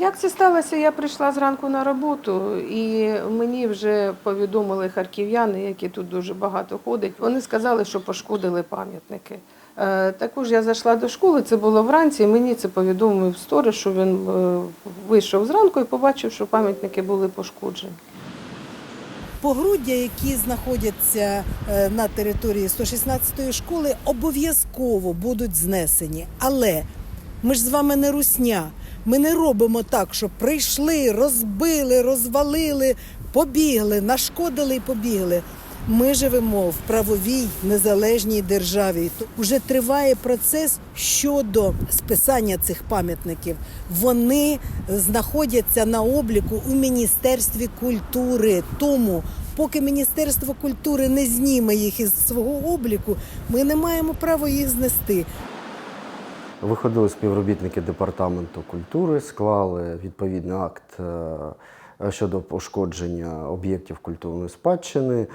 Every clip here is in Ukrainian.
Як це сталося? Я прийшла зранку на роботу, і мені вже повідомили харків'яни, які тут дуже багато ходять. Вони сказали, що пошкодили пам'ятники. Е, Також я зайшла до школи, це було вранці, і мені це повідомив сторож, що він е, вийшов зранку і побачив, що пам'ятники були пошкоджені. Погруддя, які знаходяться е, на території 116-ї школи, обов'язково будуть знесені. Але ми ж з вами не русня. Ми не робимо так, що прийшли, розбили, розвалили, побігли, нашкодили і побігли. Ми живемо в правовій незалежній державі. Т- Уже триває процес щодо списання цих пам'ятників. Вони знаходяться на обліку у Міністерстві культури. Тому, поки Міністерство культури не зніме їх із свого обліку, ми не маємо права їх знести. Виходили співробітники департаменту культури, склали відповідний акт е, щодо пошкодження об'єктів культурної спадщини.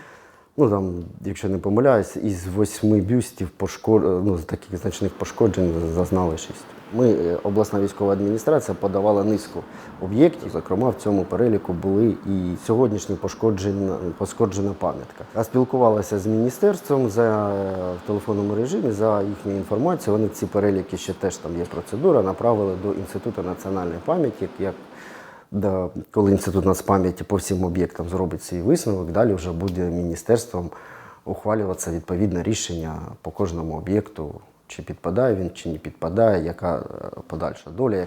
Ну там, якщо не помиляюсь, із восьми бюстів пошкод... ну, з таких значних пошкоджень зазнали шість. Ми, е, обласна військова адміністрація, подавала низку об'єктів. Зокрема, в цьому переліку були і сьогоднішні пошкоджена, пошкоджена пам'ятка. А спілкувалася з міністерством за е, в телефонному режимі за їхньою інформацією. Вони ці переліки ще теж там є процедура, направили до інституту національної пам'яті, як Да, коли інститут нацпам'яті по всім об'єктам зробить свій висновок, далі вже буде міністерством ухвалюватися відповідне рішення по кожному об'єкту, чи підпадає він, чи не підпадає, яка е, подальша доля.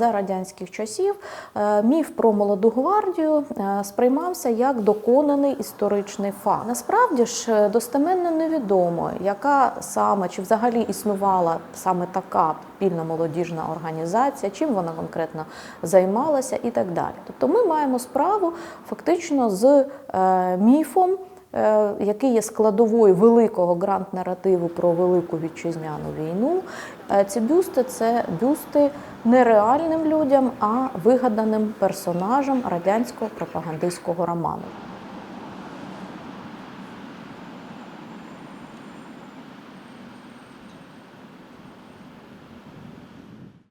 За радянських часів е, міф про молоду гвардію е, сприймався як доконаний історичний факт. Насправді ж е, достеменно невідомо, яка саме чи взагалі існувала саме така підпільна молодіжна організація, чим вона конкретно займалася і так далі. Тобто ми маємо справу фактично з міфом. Е, Який є складовою великого грант-наративу про велику вітчизняну війну, Е, ці бюсти це бюсти не реальним людям, а вигаданим персонажам радянського пропагандистського роману.